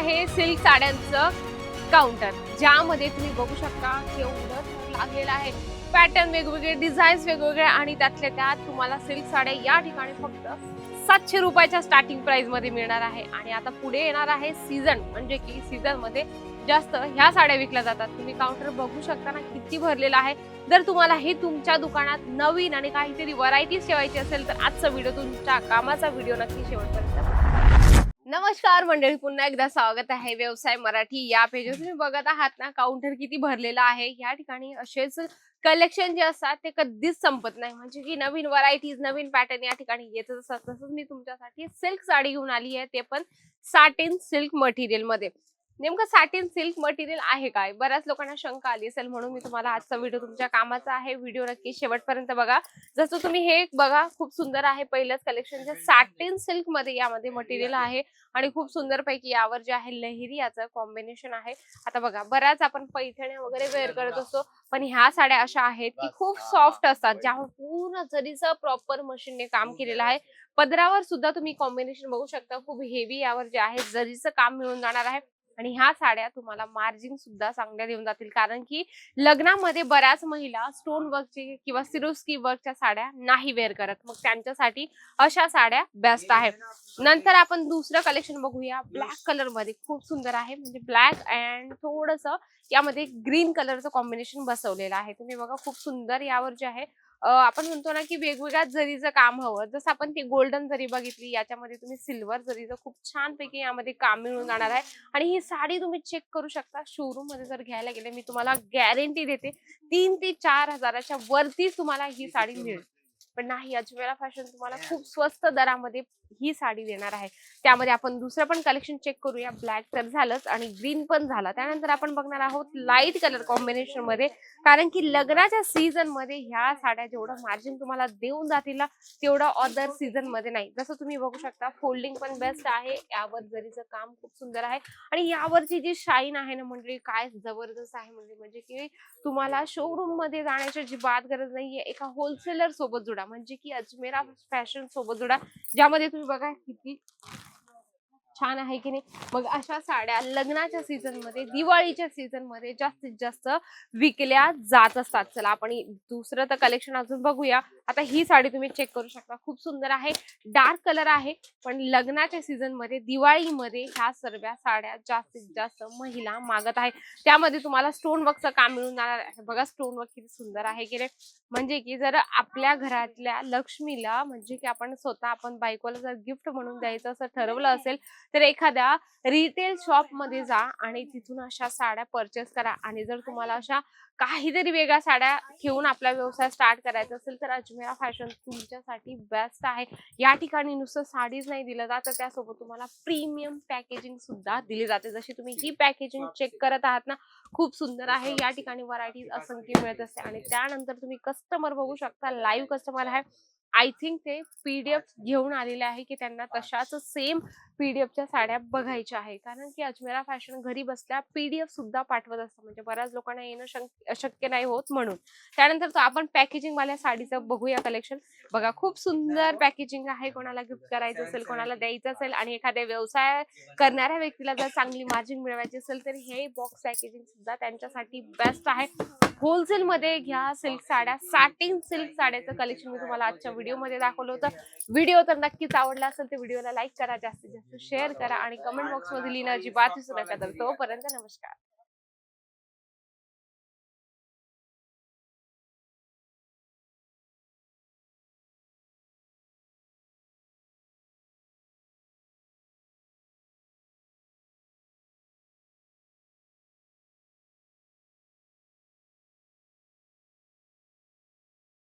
आहे सिल्क साड्यांचं काउंटर ज्यामध्ये तुम्ही बघू शकता केवढं लागलेलं आहे. पॅटर्न वेगवेगळे डिझाईन्स वेगवेगळे आणि त्यातल्या त्यात तुम्हाला सिल्क साड्या या ठिकाणी फक्त सातशे रुपयाच्या स्टार्टिंग प्राइसमध्ये मिळणार आहे. आणि आता पुढे येणार आहे सीझन म्हणजे की सीझनमध्ये जास्त ह्या साड्या विकल्या जातात. तुम्ही काउंटर बघू शकता ना किती भरलेला आहे. जर तुम्हाला हे तुमच्या दुकानात नवीन आणि काहीतरी व्हरायटीज ठेवायची असेल तर आजचा व्हिडिओ तुमच्या कामाचा व्हिडिओ नक्की शेवटपर्यंत नमस्कार मंडळी पुन्हा एकदा स्वागत आहे व्यवसाय मराठी या पेजवर. तुम्ही बघत आहात ना काउंटर किती भरलेला आहे. या ठिकाणी असेच कलेक्शन जे असतात ते कधीच संपत नाही. म्हणजे की नवीन व्हरायटीज नवीन पॅटर्न या ठिकाणी येतच असतात. तसंच मी तुमच्यासाठी सिल्क साडी घेऊन आली आहे. ते पण साटिन सिल्क मटेरियलमध्ये. नेमकं सॅटिन सिल्क मटेरियल आहे काय? बऱ्याच लोकांना शंका आली असेल म्हणून मी तुम्हाला आजचा व्हिडिओ तुमच्या कामाचा आहे. व्हिडिओ नक्की शेवटपर्यंत बघा. जसं तुम्ही हे बघा खूप सुंदर आहे. पहिलंच कलेक्शन जे सॅटिन सिल्कमध्ये यामध्ये मटेरियल आहे आणि खूप सुंदर पैकी यावर जे आहे लहिरी याचं कॉम्बिनेशन आहे. आता बघा बऱ्याच आपण पैठण्या वगैरे वेअर करत असतो पण ह्या साड्या अशा आहेत की खूप सॉफ्ट असतात. ज्यावर पूर्ण जरीचं प्रॉपर मशीनने काम केलेलं आहे. पदरावर सुद्धा तुम्ही कॉम्बिनेशन बघू शकता. खूप हेवी यावर जे आहे जरीचं काम मिळून जाणार आहे. आणि ह्या साड्या तुम्हाला मार्जिन सुद्धा चांगल्या देऊन जातील. कारण की लग्नामध्ये बऱ्याच महिला स्टोन वर्कची किंवा सिरुस्की वर्कच्या साड्या नाही वेअर करत. मग त्यांच्यासाठी अशा साड्या बेस्ट आहे नंतर आपण दुसरं कलेक्शन बघूया. ब्लॅक कलरमध्ये खूप सुंदर आहे. म्हणजे ब्लॅक अँड थोडस यामध्ये ग्रीन कलरचं कॉम्बिनेशन बसवलेलं आहे. तुम्ही बघा खूप सुंदर यावर जे आहे आपण म्हणतो ना की वेगवेगळ्या जरीचं काम हवं. जसं आपण ती गोल्डन जरी बघितली याच्यामध्ये तुम्ही सिल्वर जरीचं खूप छान पैकी यामध्ये काम मिळून जाणार आहे. आणि ही साडी तुम्ही चेक करू शकता. शोरूममध्ये जर घ्यायला गेले मी तुम्हाला गॅरंटी देते तीन ते चार हजाराच्या वरतीच तुम्हाला ही साडी मिळेल. पण नाही अजमेरा फॅशन तुम्हाला खूप स्वस्त दरामध्ये ही साडी देणार आहे. त्यामध्ये आपण दुसरं पण कलेक्शन चेक करूया. ब्लॅक तर झालंच आणि ग्रीन पण झाला. त्यानंतर आपण बघणार आहोत लाइट कलर कॉम्बिनेशनमध्ये. कारण की लग्नाच्या सीझनमध्ये ह्या साड्या जेवढं मार्जिन तुम्हाला देऊन जातील ना तेवढं अदर सीझनमध्ये नाही. जसं तुम्ही बघू शकता फोल्डिंग पण बेस्ट आहे. यावर जरीचं काम खूप सुंदर आहे. आणि यावरची जी शाईन आहे ना म्हणजे काय जबरदस्त आहे म्हणजे म्हणजे की तुम्हाला शोरूममध्ये जाण्याची अजिबात गरज नाहीये. एका होलसेलर सोबत जुडा. म्हणजे की अजमेरा फॅशन सोबत जोडा. ज्यामध्ये तुम्ही बघा किती छान आहे की नाही? मग अशा साड्या लग्नाच्या सीझनमध्ये दिवाळीच्या सीझनमध्ये जास्तीत जास्त विकल्या जात असतात. चला आपण दुसरं तर कलेक्शन अजून बघूया. आता ही साडी तुम्ही चेक करू शकता. खूप सुंदर आहे. डार्क कलर आहे. पण लग्नाच्या सीझनमध्ये दिवाळीमध्ये ह्या सर्व साड्या जास्तीत जास्त महिला मागत आहे. त्यामध्ये तुम्हाला स्टोन वर्कचं काम मिळून जाणार आहे. बघा स्टोन वर्क किती सुंदर आहे की रे म्हणजे की जर आपल्या घरातल्या लक्ष्मीला म्हणजे की आपण स्वतः आपण बायकोला जर गिफ्ट म्हणून द्यायचं असं ठरवलं असेल तर एखाद्या रिटेल शॉपमध्ये जा आणि तिथून अशा साड्या परचेस करा. आणि जर तुम्हाला अशा काहीतरी वेगळ्या साड्या घेऊन आपला व्यवसाय स्टार्ट करायचा असेल तर अजमेरा फॅशन तुमच्यासाठी बेस्ट आहे. या ठिकाणी नुसतं साडीच नाही दिलं जात तर त्यासोबत तुम्हाला प्रीमियम पॅकेजिंग सुद्धा दिली जाते. जशी तुम्ही ही पॅकेजिंग चेक करत आहात ना खूप सुंदर आहे. या ठिकाणी व्हरायटीज असंख्य मिळत असते. आणि त्यानंतर तुम्ही कस्टमर बघू शकता. लाईव्ह कस्टमर आहे. आय थिंक ते पीडीएफ घेऊन आलेले आहे की त्यांना तशाच सेम पीडीएफच्या साड्या बघायच्या आहे. कारण की अजमेरा फॅशन घरी बसल्या पीडीएफ सुद्धा पाठवत असतं. म्हणजे बऱ्याच लोकांना येणं शंक- शक्य नाही होत म्हणून. त्यानंतर तो आपण पॅकेजिंग वाल्या साडीचं बघूया कलेक्शन बघा खूप सुंदर पॅकेजिंग आहे. कोणाला गिफ्ट करायचं असेल कोणाला द्यायचं असेल आणि एखाद्या व्यवसाय करणाऱ्या व्यक्तीला जर चांगली मार्जिन मिळवायची असेल तर हे बॉक्स पॅकेजिंग सुद्धा त्यांच्यासाठी बेस्ट आहे. होलसेल मध्ये घ्या सिल्क साड्या. साटिंग सिल्क साड्याचं कलेक्शन मी तुम्हाला आजच्या व्हिडिओमध्ये दाखवलं होतं. व्हिडिओ तर नक्कीच आवडला असेल तर व्हिडिओला लाईक करा जास्तीत जास्त शेअर करा आणि कमेंट बॉक्समध्ये लिहिणं अजिबात विसरू नका तर तोपर्यंत नमस्कार.